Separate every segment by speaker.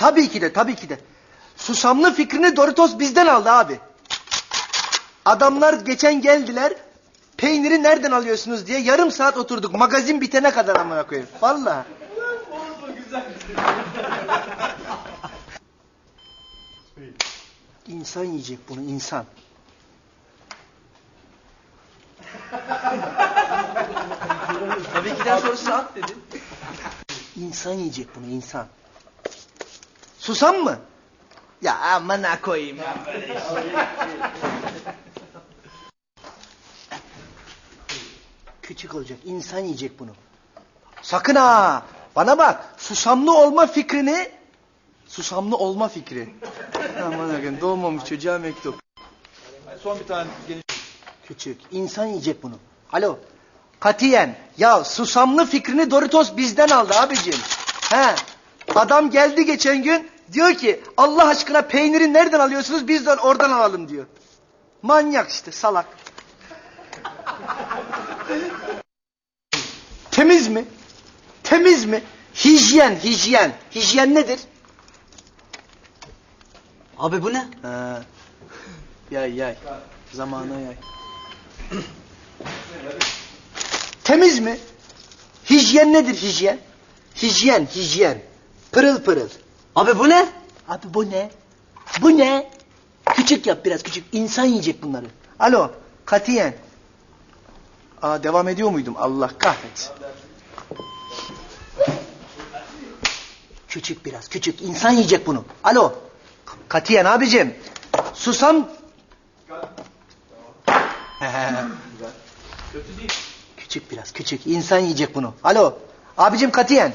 Speaker 1: Tabii ki de tabii ki de. Susamlı fikrini Doritos bizden aldı abi. Adamlar geçen geldiler. Peyniri nereden alıyorsunuz diye yarım saat oturduk. Magazin bitene kadar amına koyayım. Vallahi. İnsan yiyecek bunu insan.
Speaker 2: Tabii ki de sonrası at dedi.
Speaker 1: İnsan yiyecek bunu insan. Susam mı? Ya amına koyayım. Küçük olacak. insan yiyecek bunu. Sakın ha. Bana bak. Susamlı olma fikrini susamlı olma fikri. Aman akın doğmamış çocuğa mektup.
Speaker 2: Son bir tane geniş.
Speaker 1: Küçük. insan yiyecek bunu. Alo. Katiyen. Ya susamlı fikrini Doritos bizden aldı abicim. He. Adam geldi geçen gün diyor ki Allah aşkına peyniri nereden alıyorsunuz biz de oradan alalım diyor. Manyak işte salak. Temiz mi? Temiz mi? Hijyen, hijyen. Hijyen nedir?
Speaker 2: Abi bu ne?
Speaker 1: Ha. Yay yay. Zamana yay. Temiz mi? Hijyen nedir hijyen? Hijyen, hijyen. Pırıl pırıl.
Speaker 2: Abi bu ne?
Speaker 1: Abi bu ne? Bu ne? Küçük yap biraz küçük. İnsan yiyecek bunları. Alo, katiyen. Aa devam ediyor muydum? Allah kahretsin. Küçük biraz, küçük. İnsan yiyecek bunu. Alo. Katiyen abicim. Susam. küçük biraz, küçük. İnsan yiyecek bunu. Alo. Abicim katiyen.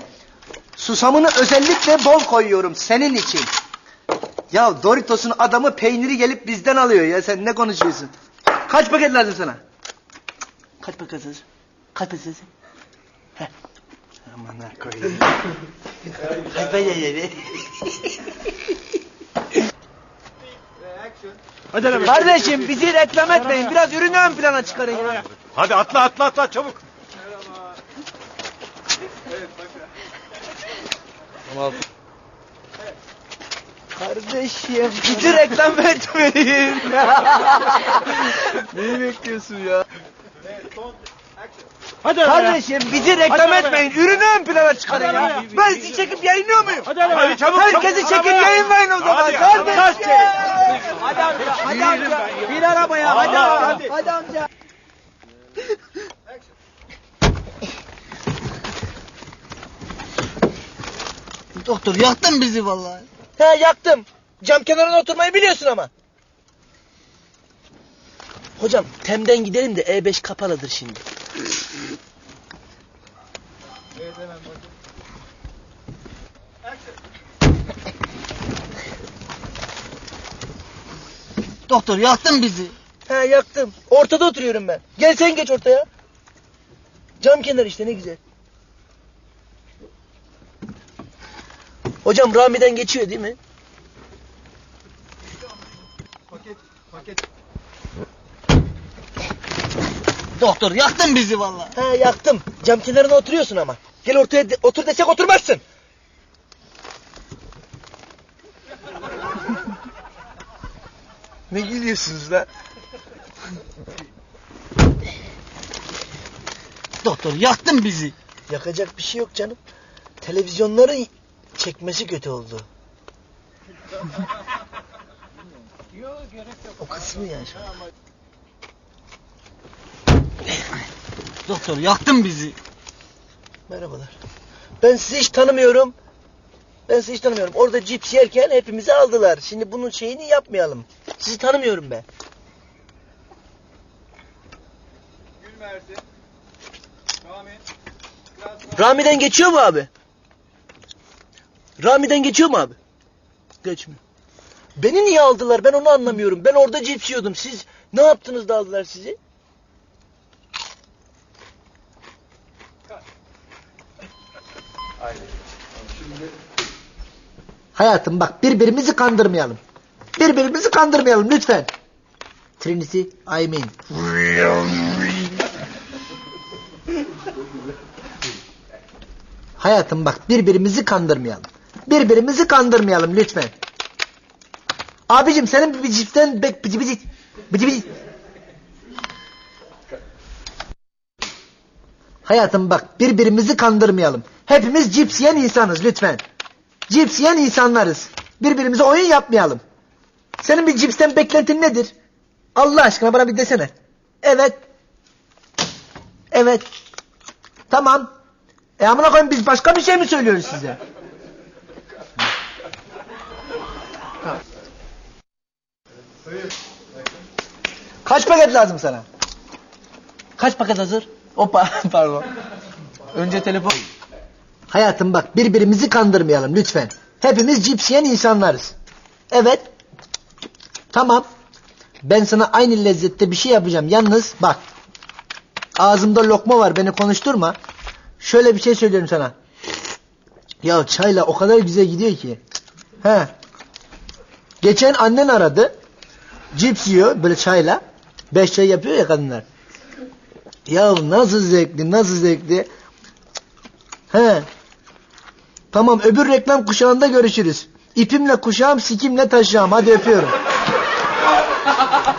Speaker 1: Susamını özellikle bol koyuyorum senin için. Ya Doritos'un adamı peyniri gelip bizden alıyor ya. Sen ne konuşuyorsun? Kaç paket lazım sana? Kaç paket lazım? Kaç paket lazım? Heh. Aman ha koyayım. Kaç paket lazım? Kardeşim bizi reklam etmeyin. Biraz ürünü ön plana çıkarın ya.
Speaker 3: Hadi atla atla atla çabuk.
Speaker 1: Kardeşim bizi reklam etmeyin. Neyi bekliyorsun ya?
Speaker 3: Hadi.
Speaker 1: Kardeşim bizi reklam
Speaker 3: Hadi
Speaker 1: etmeyin. Ürünü ön plana çıkarın
Speaker 3: Hadi
Speaker 1: ya. Ben sizi çekip yayınlıyor muyum?
Speaker 3: Hadi. Hadi çabuk
Speaker 1: Herkesi çekip yayınlayın o zaman.
Speaker 3: Hadi. Hadi
Speaker 1: amca. Hadi amca. Bin arabaya. Hadi
Speaker 3: Allah.
Speaker 1: amca. Hadi amca.
Speaker 2: Doktor yaktın bizi vallahi.
Speaker 1: He yaktım. Cam kenarına oturmayı biliyorsun ama. Hocam Tem'den gidelim de E5 kapalıdır şimdi.
Speaker 2: Doktor yaktın bizi.
Speaker 1: He yaktım. Ortada oturuyorum ben. Gel sen geç ortaya. Cam kenarı işte ne güzel. Hocam Rami'den geçiyor değil mi?
Speaker 2: Doktor yaktın bizi vallahi.
Speaker 1: He yaktım. Cam kenarına oturuyorsun ama. Gel ortaya de- otur desek oturmazsın. ne gülüyorsunuz lan?
Speaker 2: Doktor yaktın bizi.
Speaker 1: Yakacak bir şey yok canım. Televizyonların çekmesi kötü oldu. o kısmı ya şu.
Speaker 2: Doktor yaktın bizi.
Speaker 1: Merhabalar. Ben sizi hiç tanımıyorum. Ben sizi hiç tanımıyorum. Orada cips yerken hepimizi aldılar. Şimdi bunun şeyini yapmayalım. Sizi tanımıyorum ben.
Speaker 4: Gülme Ersin. Rami.
Speaker 1: Rami'den geçiyor mu abi? Rami'den geçiyor mu abi? Geçmiyor. Beni niye aldılar ben onu anlamıyorum. Ben orada cips yiyordum. Siz ne yaptınız da aldılar sizi? Hayatım bak birbirimizi kandırmayalım. Birbirimizi kandırmayalım lütfen. Trinity, I mean. Hayatım bak birbirimizi kandırmayalım. Birbirimizi kandırmayalım lütfen. Abicim senin bek bıcı bıcı bıcı bıcı. Hayatım bak birbirimizi kandırmayalım. Hepimiz cips yiyen insanız lütfen. Cips yiyen insanlarız. Birbirimize oyun yapmayalım. Senin bir cipsten beklentin nedir? Allah aşkına bana bir desene. Evet. Evet. Tamam. E amına koyayım biz başka bir şey mi söylüyoruz size? Kaç paket lazım sana? Kaç paket hazır? Hoppa pardon. Önce telefon. Hayatım bak birbirimizi kandırmayalım lütfen. Hepimiz cips yiyen insanlarız. Evet. Tamam. Ben sana aynı lezzette bir şey yapacağım. Yalnız bak. Ağzımda lokma var beni konuşturma. Şöyle bir şey söylüyorum sana. Ya çayla o kadar güzel gidiyor ki. He. Geçen annen aradı. Cips yiyor böyle çayla. Beş çay yapıyor ya kadınlar. Ya nasıl zevkli nasıl zevkli. He. Tamam öbür reklam kuşağında görüşürüz. İpimle kuşağım sikimle taşıyam. Hadi öpüyorum.